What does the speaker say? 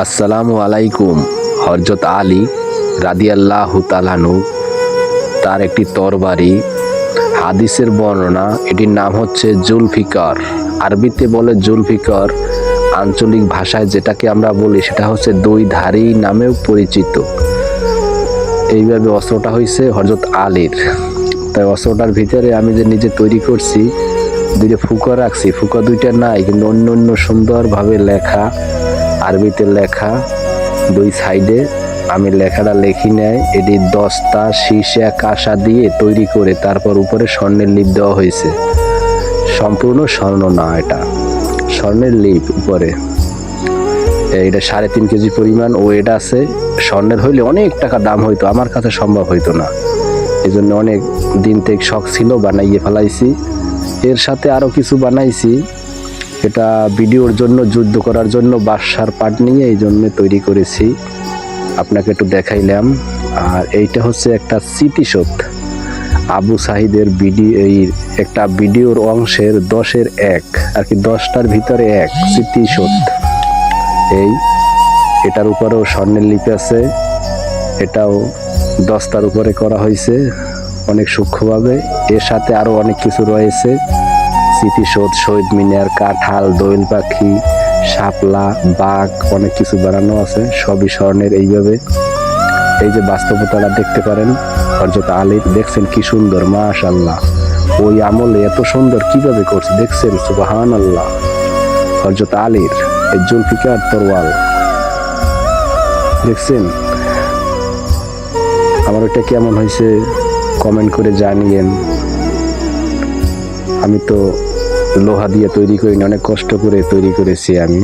আসসালামু আলাইকুম। হরজত আলী রাদিয়াল্লাহ তালানু তার একটি তরবারি। হাদিসের বর্ণনা, এটির নাম হচ্ছে জুলফিকার। আরবিতে বলে জুলফিকার, আঞ্চলিক ভাষায় যেটাকে আমরা বলি সেটা হচ্ছে দুই ধারী নামেও পরিচিত। এইভাবে অস্ত্রটা হয়েছে হরজত আলীর। তাই অস্ত্রটার ভিতরে আমি যে নিজে তৈরি করছি, দুইটা ফুকা রাখছি ফুকা দুইটা নাই, কিন্তু অন্য অন্য সুন্দরভাবে লেখা আরবিতে লেখা, দুই সাইডে। আমি লেখাটা লেখি নেয় এটি দস্তা সীসা কাঁসা দিয়ে তৈরি করে তারপর উপরে স্বর্ণের লিপ দেওয়া হয়েছে। সম্পূর্ণ স্বর্ণ না এটা, স্বর্ণের লিপ উপরে। এটা সাড়ে তিন কেজি পরিমাণ ওয়েট আছে, স্বর্ণের হইলে অনেক টাকা দাম হইতো, আমার কাছে সম্ভব হইতো না। এই জন্য অনেক দিন থেকে শখ ছিল, বানাইয়ে ফেলাইছি। এর সাথে আরও কিছু বানাইছি। এটা ভিডিওর জন্য, যুদ্ধ করার জন্য বাসার পাট নিয়ে এই জন্য তৈরি করেছি। আপনাকে একটু দেখাইলাম। আর এইটা হচ্ছে একটা স্মৃতিশোধ আবু সাহিদের ভিডিও এই একটা ভিডিওর অংশের দশের এক, আর কি দশটার ভিতরে এক স্মৃতিশোধ এই, এটার উপরেও স্বর্ণের লিপি আছে। এটাও দশটার উপরে করা হয়েছে অনেক সূক্ষ্মভাবে। এর সাথে আরও অনেক কিছু রয়েছে। স্মৃতিসৌধ, শহীদ মিনার, কাঁঠাল, দোয়েল পাখি, শাপলা, বাঘ, অনেক কিছু বানানো আছে, সবই স্বর্ণের এইভাবে। এই যে বাস্তবতাটা দেখতে পারেন হরজত আলীর দেখছেন কি সুন্দর মাশাল্লাহ ওই আমলে এত সুন্দর কীভাবে করছে, দেখছেন? সুবাহান আল্লাহ হরজত আলীর এই জুলফিকার তরওয়াল দেখছেন? আমার ওটা কেমন হয়েছে? কমেন্ট করে জানিয়েন। আমি তো লোহা দিয়ে তৈরি করিনি অনেক কষ্ট করে তৈরি করেছি আমি।